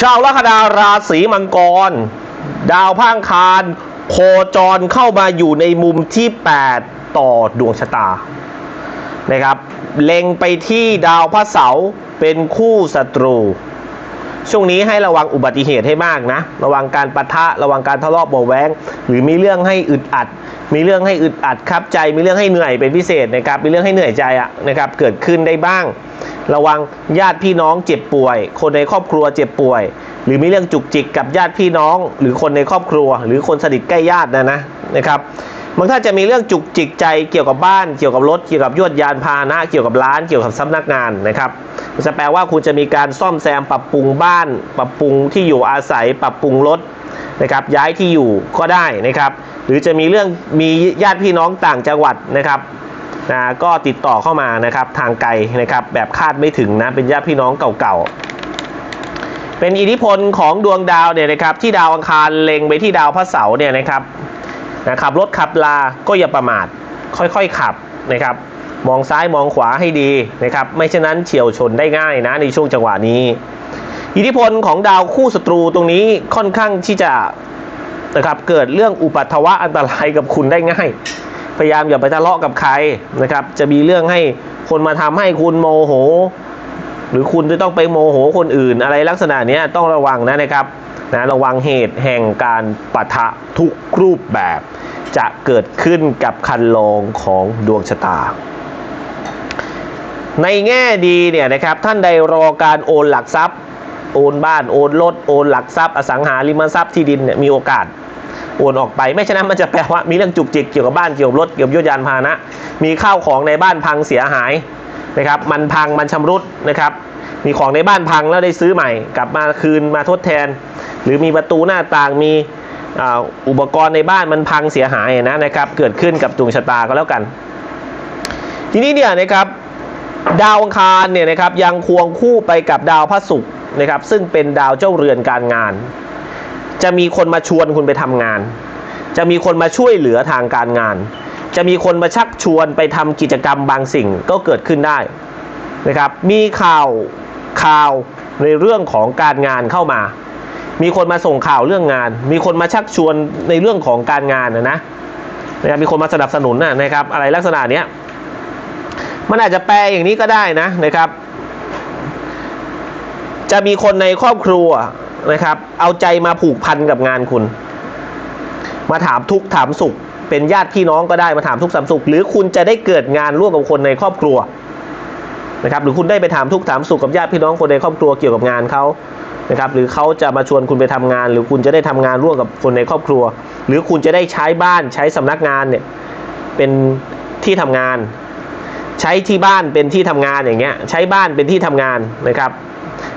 ชาวลัคนาราศีมังกร ดาวพังคาร โคจรเข้ามาอยู่ในมุมที่ 8 ต่อดวงชะตานะครับ เล็งไปที่ดาวพระเสาร์เป็นคู่ศัตรู ช่วงนี้ให้ระวังอุบัติเหตุให้มากนะ ระวังการปะทะ ระวังการทะเลาะเบาแวงหรือมีเรื่องให้อึดอัด มีเรื่องให้อึดอัดครับใจ มีเรื่องให้เหนื่อยเป็นพิเศษนะครับ มีเรื่องให้เหนื่อยใจอะนะครับ เกิดขึ้นได้บ้าง ระวังญาติพี่น้องเจ็บป่วย คนในครอบครัวเจ็บป่วย หรือมีเรื่องจุกจิกกับญาติพี่น้อง หรือคนในครอบครัว หรือคนสนิทใกล้ญาตินะนะนะครับบางท่านจะมีเรื่องจุกจิกใจเกี่ยวกับบ้านเกี่ยวกับรถเกี่ยวกับยวดยานพาหนะ เกี่ยวกับร้านเกี่ยวกับสำนักงานนะครับจะแปลว่าคุณจะมีการซ่อมแซมปรับปรุงบ้าน ปรับปรุงที่อยู่อาศัย ปรับปรุงรถนะครับย้ายที่อยู่ก็ได้นะครับ หรือจะมีเรื่องมีญาติพี่น้องต่างจังหวัดนะครับ นะก็ติดต่อเข้ามานะครับทางไกลนะครับแบบคาดไม่ถึงนะเป็นญาติพี่น้องเก่าๆ เป็นอิทธิพลของดวงดาวเนี่ยนะครับที่ดาวอังคารเล็งไปที่ดาวพระเสาร์เนี่ยนะครับนะขับรถขับลาก็อย่าประมาทค่อยๆขับนะครับมองซ้ายมองขวาให้ดีนะครับไม่เช่นนั้นเฉียวชนได้ง่ายนะในช่วงจังหวะนี้ อิทธิพลของดาวคู่ศัตรูตรงนี้ค่อนข้างที่จะนะครับเกิดเรื่องอุปัตถวะอันตรายกับคุณได้ง่าย พยายามอย่าไปทะเลาะกับใครนะครับ จะมีเรื่องให้คนมาทำให้คุณโมโห หรือคุณจะต้องไปโมโหคนอื่น อะไรลักษณะนี้ต้องระวังนะนะครับนะระวังเหตุแห่งการปะทะทุกรูปแบบ จะเกิดขึ้นกับคันลองของดวงชะตา ในแง่ดีเนี่ยนะครับท่านใดรอการโอนหลักทรัพย์ โอนบ้านโอนรถโอนหลักทรัพย์ อสังหาริมทรัพย์ที่ดินเนี่ยมีโอกาส โอนออกไป ไม่ฉะนั้นมันจะแปลว่ามีเรื่องจุกจิกเกี่ยวกับบ้านเกี่ยวกับรถเกี่ยวกับยศยานพาหนะ มีข้าวของในบ้านพังเสียหายนะครับ มันพังมันชำรุดนะครับ มีของในบ้านพังแล้วได้ซื้อใหม่ กลับมาคืนมาทดแทน หรือมีประตูหน้าต่างมีอุปกรณ์ในบ้านมันพังเสียหายนะนะครับ เกิดขึ้นกับดวงชะตาก็แล้วกัน ทีนี้เนี่ยนะครับดาวอังคารเนี่ยนะครับยังควงคู่ไปกับดาวพระศุกร์นะครับ ซึ่งเป็นดาวเจ้าเรือนการงาน จะมีคนมาชวนคุณไปทำงาน จะมีคนมาช่วยเหลือทางการงาน จะมีคนมาชักชวนไปทำกิจกรรมบางสิ่งก็เกิดขึ้นได้นะครับ มีข่าวข่าวในเรื่องของการงานเข้ามา มีคนมาส่งข่าวเรื่องงาน มีคนมาชักชวนในเรื่องของการงานนะนะนะครับมีคนมาสนับสนุนนะนะครับ อะไรลักษณะเนี้ยมันอาจจะแปลอย่างนี้ก็ได้นะนะครับ จะมีคนในครอบครัว นะครับ เอาใจมาผูกพันกับงานคุณ มาถามทุกถามสุข เป็นญาติพี่น้องก็ได้มาถามทุกข์ถามสุข หรือคุณจะได้เกิดงานร่วมกับคนในครอบครัวนะครับ หรือคุณได้ไปถามทุกถามสุขกับญาติพี่น้องคนในครอบครัวเกี่ยวกับงานเขานะครับ หรือเขาจะมาชวนคุณไปทำงาน หรือคุณจะได้ทำงานร่วมกับคนในครอบครัว หรือคุณจะได้ใช้บ้านใช้สำนักงานเนี่ยเป็นที่ทำงาน ใช้ที่บ้านเป็นที่ทำงานอย่างเงี้ย ใช้บ้านเป็นที่ทำงานนะครับ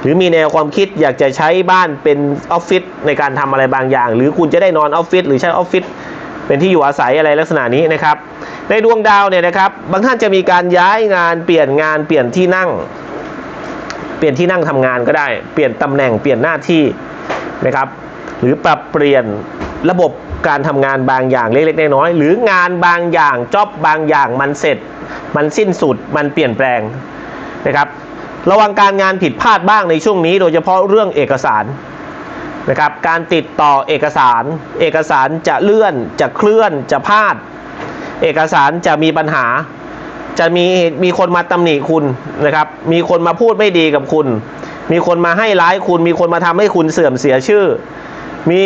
หรือมีแนวความคิดอยากจะใช้บ้านเป็นออฟฟิศในการทำอะไรบางอย่าง หรือคุณจะได้นอนออฟฟิศหรือใช้ออฟฟิศเป็นที่อยู่อาศัยอะไรลักษณะนี้นะครับ ในดวงดาวเนี่ยนะครับ บางท่านจะมีการย้ายงานเปลี่ยนงานเปลี่ยนที่นั่ง เปลี่ยนที่นั่งทำงานก็ได้เปลี่ยนตำแหน่งเปลี่ยนหน้าที่นะครับหรือปรับเปลี่ยนระบบการทำงานบางอย่างเล็กๆน้อยๆหรืองานบางอย่างจ็อบบางอย่างมันเสร็จ มันสิ้นสุดมันเปลี่ยนแปลงนะครับ ระวังการงานผิดพลาดบ้างในช่วงนี้ โดยเฉพาะเรื่องเอกสารนะครับ การติดต่อเอกสาร เอกสารจะเลื่อน จะเคลื่อน จะพลาด เอกสารจะมีปัญหา จะมีมีคนมาตำหนิคุณนะครับ มีคนมาพูดไม่ดีกับคุณ มีคนมาให้ร้ายคุณ มีคนมาทำให้คุณเสื่อมเสียชื่อมี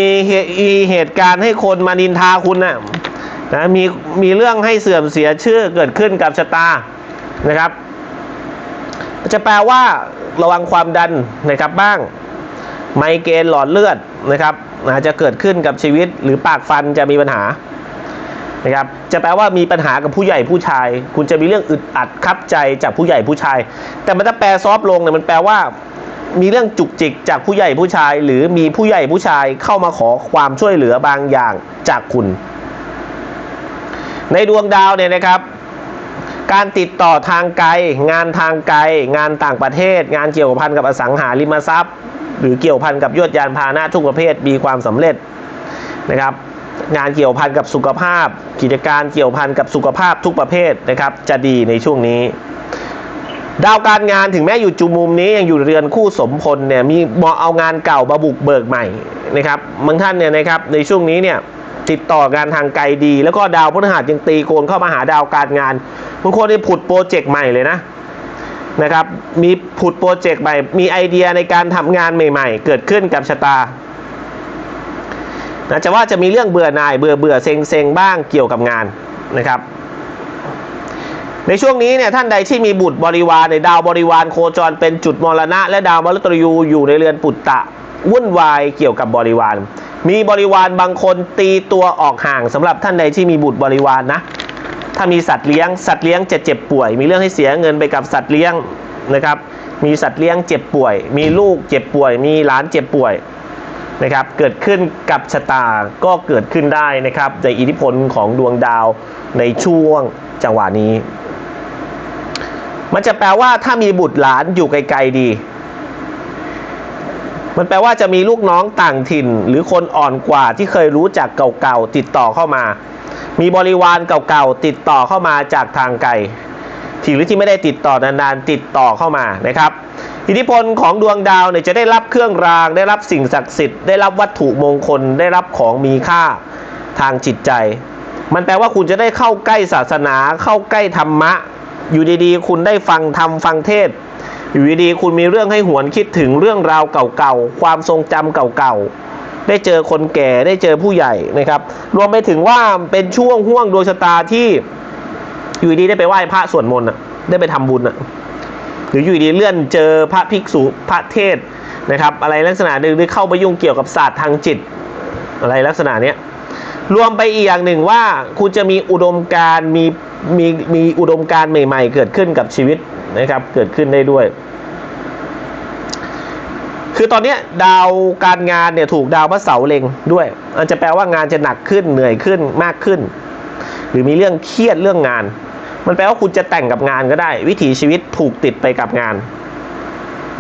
มีเหตุการณ์ให้คนมานินทาคุณนะนะมีมีเรื่องให้เสื่อมเสียชื่อเกิดขึ้นกับชะตานะครับ จะแปลว่าระวังความดันนะครับบ้าง ไมเกรนหลอดเลือดนะครับอาจจะเกิดขึ้นกับชีวิตหรือปากฟันจะมีปัญหานะครับจะแปลว่ามีปัญหากับผู้ใหญ่ผู้ชาย คุณจะมีเรื่องอึดอัดคับใจจากผู้ใหญ่ผู้ชาย แต่มันจะแปลซอฟต์ลงเนี่ยมันแปลว่า มีเรื่องจุกจิกจากผู้ใหญ่ผู้ชาย หรือมีผู้ใหญ่ผู้ชายเข้ามาขอความช่วยเหลือบางอย่างจากคุณ ในดวงดาวเนี่ยนะครับ การติดต่อทางไกล งานทางไกล งานต่างประเทศ งานเกี่ยวพันกับอสังหาริมทรัพย์ หรือเกี่ยวพันกับยวดยานพาหนะทุกประเภทมีความสำเร็จนะครับงานเกี่ยวพันกับสุขภาพ กิจการเกี่ยวพันกับสุขภาพทุกประเภทนะครับจะดีในช่วงนี้ ดาวการงานถึงแม้อยู่จุมุมนี้ยังอยู่เรือนคู่สมพลเนี่ยมีเหมาะเอางานเก่ามาบุกเบิกใหม่นะครับบางท่านเนี่ยนะครับในช่วงนี้เนี่ย ติดต่องานทางไกลดี แล้วก็ดาวพฤหัสยังตีโกนเข้ามาหาดาวการงานบางคนได้ผุดโปรเจกต์ใหม่เลยนะนะครับ มีผุดโปรเจกต์ใหม่มีไอเดียในการทำงานใหม่ ๆ เกิดขึ้นกับชะตานะจะว่าจะมีเรื่องเบื่อหน่ายเบื่อเบื่อเซ็งเซ็งบ้างเกี่ยวกับงานนะครับ ในช่วงนี้เนี่ยท่านใดที่มีบุตรบริวารในดาวบริวารโคจรเป็นจุดมรณะ และดาวมฤตยูอยู่ในเรือนปุตตะวุ่นวายเกี่ยวกับบริวาร มีบริวารบางคนตีตัวออกห่างสำหรับท่านใดที่มีบุตรบริวารนะ ถ้ามีสัตว์เลี้ยงสัตว์เลี้ยงเจะเจ็บป่วย มีเรื่องให้เสียเงินไปกับสัตว์เลี้ยงนะครับ มีสัตว์เลี้ยงเจ็บป่วย มีลูกเจ็บป่วย มีหลานเจ็บป่วยนะครับ เกิดขึ้นกับชะตาก็เกิดขึ้นได้นะครับ ในอิทธิพลของดวงดาวในช่วงจังหวะนี้ มันจะแปลว่าถ้ามีบุตรหลานอยู่ไกลๆดี มันแปลว่าจะมีลูกน้องต่างถิ่น หรือคนอ่อนกว่าที่เคยรู้จักเก่าๆติดต่อเข้ามา มีบริวารเก่าๆติดต่อเข้ามาจากทางไกลที่หรือที่ไม่ได้ติดต่อนานๆติดต่อเข้ามานะครับอิทธิพลของดวงดาวเนี่ยจะได้รับเครื่องราง ได้รับสิ่งศักดิ์สิทธิ์ได้รับวัตถุมงคล ได้รับของมีค่าทางจิตใจ มันแปลว่าคุณจะได้เข้าใกล้ศาสนา เข้าใกล้ธรรมะ อยู่ดีๆ คุณได้ฟังธรรมฟังเทศ อยู่ดีๆคุณมีเรื่องให้หวนคิดถึงเรื่องราวเก่าๆ ความทรงจำเก่าๆ ได้เจอคนแก่ได้เจอผู้ใหญ่นะครับ รวมไปถึงว่าเป็นช่วงห่วงดวงชะตาที่อยู่ดีได้ไปไหว้พระสวดมนต์ได้ไปทำบุญหรืออยู่ดีเลื่อนเจอพระภิกษุพระเทศนะครับอะไรลักษณะหนึ่งหรือเข้าไปยุ่งเกี่ยวกับศาสตร์ทางจิต อะไรลักษณะเนี้ยรวมไปอีกอย่างหนึ่งว่าคุณจะมีอุดมการมีมีมีอุดมการใหม่ ๆ เกิดขึ้นกับชีวิต นะครับเกิดขึ้นได้ด้วย คือตอนนี้ดาวการงานเนี่ยถูกดาวพระเสาร์เล็งด้วยอันจะแปลว่างานจะหนักขึ้นเหนื่อยขึ้นมากขึ้น หรือมีเรื่องเครียดเรื่องงาน มันแปลว่าคุณจะแต่งกับงานก็ได้ วิถีชีวิตผูกติดไปกับงาน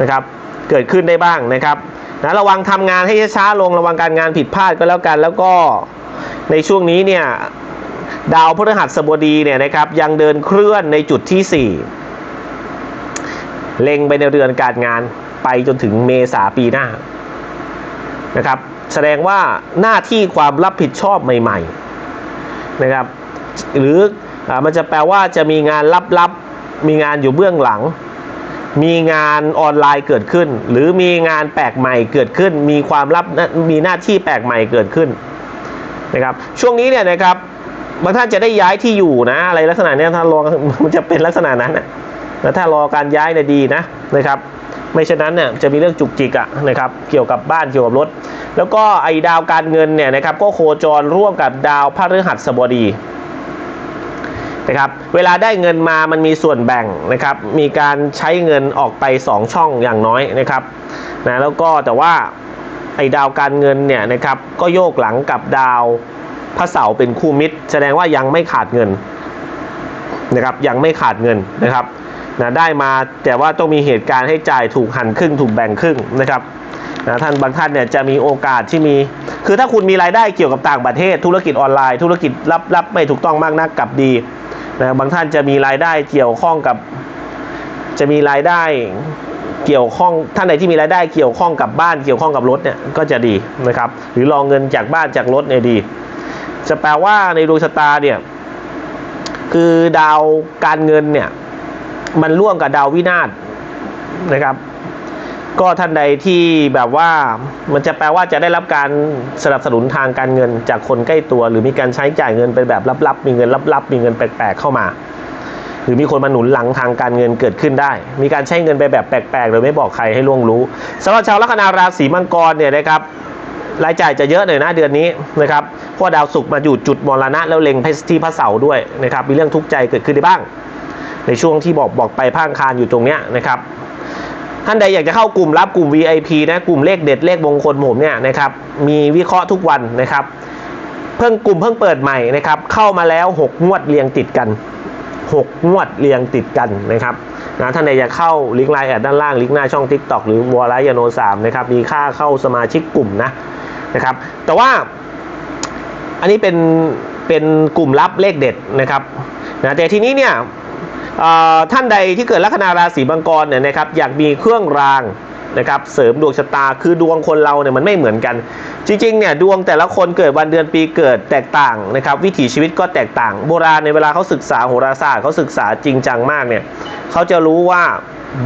นะครับ เกิดขึ้นได้บ้างนะครับนะระวังทำงานให้ช้าลงระวังการงานผิดพลาดก็แล้วกัน แล้วก็ในช่วงนี้เนี่ยดาวพฤหัสบดีเนี่ยนะครับยังเดินเคลื่อนในจุดที่สี่ เล็งไปในเรือนการงานไปจนถึงเมษาปีหน้านะครับ แสดงว่าหน้าที่ความรับผิดชอบใหม่ ๆนะครับ หรืออมันจะแปลว่าจะมีงานลับๆ มีงานอยู่เบื้องหลัง มีงานออนไลน์เกิดขึ้น หรือมีงานแปลกใหม่เกิดขึ้น มีความลับมีหน้าที่แปลกใหม่เกิดขึ้นนะครับ ช่วงนี้เนี่ยนะครับบางท่านจะได้ย้ายที่อยู่นะ อะไรลักษณะเนี้ยถ้ารองมันจะเป็นลักษณะนั้นนะ แล้วถ้ารอการย้ายเนี่ยดีนะนะครับ ไม่เช่นนั้นเนี่ยจะมีเรื่องจุกจิกอะนะครับเกี่ยวกับบ้านเกี่ยวกับรถ แล้วก็ไอ้ดาวการเงินเนี่ยนะครับก็โคจรร่วมกับดาวพฤหัสบดีนะครับเวลาได้เงินมามันมีส่วนแบ่งนะครับ มีการใช้เงินออกไป 2 ช่องอย่างน้อยนะครับนะแล้วก็แต่ว่าไอ้ดาวการเงินเนี่ยนะครับก็โยกหลังกับดาวพระเสาร์เป็นคู่มิตร แสดงว่ายังไม่ขาดเงินนะครับยังไม่ขาดเงินนะครับ นะได้มาแต่ว่าต้องมีเหตุการณ์ให้จ่ายถูกหันครึ่งถูกแบ่งครึ่งนะครับนะท่านบางท่านเนี่ยจะมีโอกาสที่มี คือถ้าคุณมีรายได้เกี่ยวกับต่างประเทศ ธุรกิจออนไลน์ ธุรกิจรับๆไม่ถูกต้องมากนักกับดีนะบางท่านจะมีรายได้เกี่ยวข้องกับ จะมีรายได้เกี่ยวข้องท่านไหนที่มีรายได้เกี่ยวข้องกับบ้านเกี่ยวข้องกับรถเนี่ยก็จะดีนะครับ หรือรองเงินจากบ้านจากรถเนี่ยดี จะแปลว่าในดวงชะตาเนี่ยคือดาวการเงินเนี่ย มันร่วมกับดาววินาศนะครับ ก็ท่านใดที่แบบว่ามันจะแปลว่าจะได้รับการสนับสนุนทางการเงินจากคนใกล้ตัว หรือมีการใช้จ่ายเงินเป็นแบบลับๆ มีเงินลับๆ มีเงินแปลกๆเข้ามา หรือมีคนมาหนุนหลังทางการเงินเกิดขึ้นได้ มีการใช้เงินไปแบบแปลกๆโดยไม่บอกใครให้ล่วงรู้สำหรับชาวลัคนาราศีมังกรเนี่ยนะครับรายจ่ายจะเยอะหน่อยนะเดือนนี้นะครับเพราะดาวศุกร์มาอยู่จุดมรณะแล้วเล็งที่พระเสาร์ด้วยนะครับมีเรื่องทุกข์ใจเกิดขึ้นได้บ้าง ในช่วงที่บอกบอกไปพังคารอยู่ตรงเนี้ยนะครับท่านใดอยากจะเข้ากลุ่มรับกลุ่ม VIP นะกลุ่มเลขเด็ดเลขมงคลผมเนี่ยนะครับมีวิเคราะห์ทุกวันนะครับ เพิ่งกลุ่มเพิ่งเปิดใหม่นะครับ เข้ามาแล้ว 6 งวดเรียงติดกัน 6 งวดเรียงติดกันนะครับนะท่านใดอยากเข้าลิงก์ไลน์แอดด้านล่างลิงก์หน้าช่อง TikTok หรือวอลไลยโนสามนะครับมีค่าเข้าสมาชิกกลุ่มนะนะครับ แต่ว่าอันนี้เป็นเป็นกลุ่มลับเลขเด็ดนะครับนะแต่ทีนี้เนี่ย ท่านใดที่เกิดลัคนาราศีมังกรเนี่ยนะครับอยากมีเครื่องรางนะครับเสริมดวงชะตาคือดวงคนเราเนี่ยมันไม่เหมือนกัน จริงๆเนี่ยดวงแต่ละคนเกิดวันเดือนปีเกิดแตกต่างนะครับวิถีชีวิตก็แตกต่าง โบราณในเวลาเขาศึกษาโหราศาสตร์เขาศึกษาจริงจังมากเนี่ยเขาจะรู้ว่า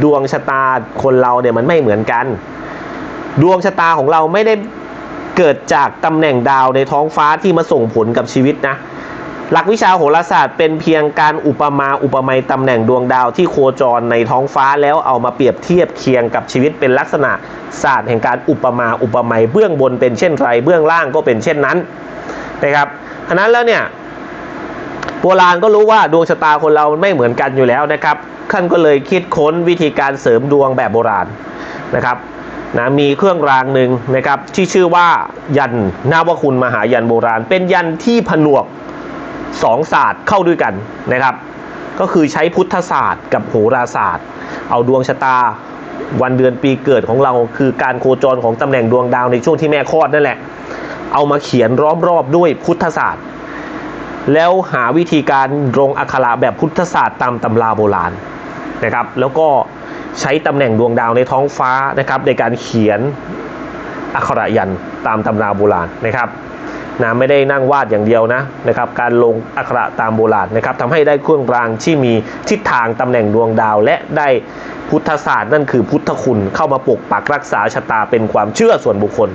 ดวงชะตาคนเราเนี่ยมันไม่เหมือนกัน ดวงชะตาของเราไม่ได้เกิดจากตำแหน่งดาวในท้องฟ้าที่มาส่งผลกับชีวิตนะ หลักวิชาโหราศาสตร์เป็นเพียงการอุปมาอุปไมยตำแหน่งดวงดาวที่โคจรในท้องฟ้าแล้วเอามาเปรียบเทียบเคียงกับชีวิตเป็นลักษณะศาสตร์แห่งการอุปมาอุปไมยเบื้องบนเป็นเช่นไรเบื้องล่างก็เป็นเช่นนั้นนะครับฉะนั้นแล้วเนี่ยโบราณก็รู้ว่าดวงชะตาคนเราไม่เหมือนกันอยู่แล้วนะครับท่านก็เลยคิดค้นวิธีการเสริมดวงแบบโบราณนะครับนะมีเครื่องรางหนึ่งนะครับที่ชื่อว่ายันนาวคุณมหายันโบราณ เป็นยันที่ผนวก สองศาสตร์เข้าด้วยกันนะครับ ก็คือใช้พุทธศาสตร์กับโหราศาสตร์ เอาดวงชะตาวันเดือนปีเกิดของเราคือการโคจรของตำแหน่งดวงดาวในช่วงที่แม่คลอดนั่นแหละ เอามาเขียนล้อมรอบด้วยพุทธศาสตร์ แล้วหาวิธีการลงอักขระแบบพุทธศาสตร์ตามตำราโบราณนะครับ แล้วก็ใช้ตำแหน่งดวงดาวในท้องฟ้านะครับในการเขียนอักขระยันตามตำราโบราณนะครับ นะไม่ได้นั่งวาดอย่างเดียวนะนะครับการลงอักขระตามโบราณนะครับทำให้ได้เครื่องรางที่มีทิศทางตำแหน่งดวงดาว และได้พุทธศาสตร์นั่นคือพุทธคุณเข้ามาปกปักรักษาชะตาเป็นความเชื่อส่วนบุคคล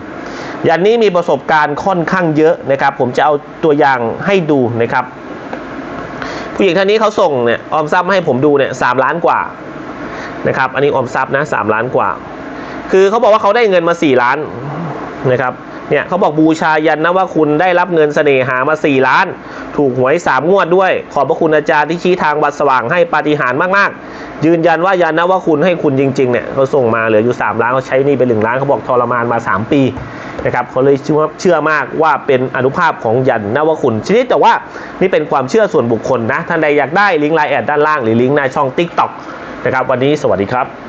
ยันนี้มีประสบการณ์ค่อนข้างเยอะนะครับ ผมจะเอาตัวอย่างให้ดูนะครับ ผู้หญิงท่านนี้เขาส่งเนี่ยออมทรัพย์ให้ผมดูเนี่ยสามล้านกว่านะครับ อันนี้ออมทรัพย์นะสามล้านกว่า คือเขาบอกว่าเขาได้เงินมาสี่ล้านนะครับ เนี่ยเขาบอกบูชายันนะว่าคุณได้รับเงินเสน่หามา 4 ล้าน ถูกหวย 3 งวดด้วย ขอบพระคุณอาจารย์ที่ชี้ทางบัดสว่างให้ปาฏิหาริย์มาก ๆ ยืนยันว่ายันนะว่าคุณให้คุณจริง ๆ เนี่ยเขาส่งมาเหลืออยู่ 3 ล้านเขาใช้หนี่ไปหนึ่งล้านเขาบอกทรมานมา 3 ปีนะครับเขาเลยเชื่อมากว่าเป็นอนุภาพของยันนะว่าคุณชนิดแต่ว่านี่เป็นความเชื่อส่วนบุคคลนะท่านใดอยากได้ลิงก์ไลน์แอดด้านล่างหรือลิงก์หน้าช่อง TikTok นะครับวันนี้สวัสดีครับ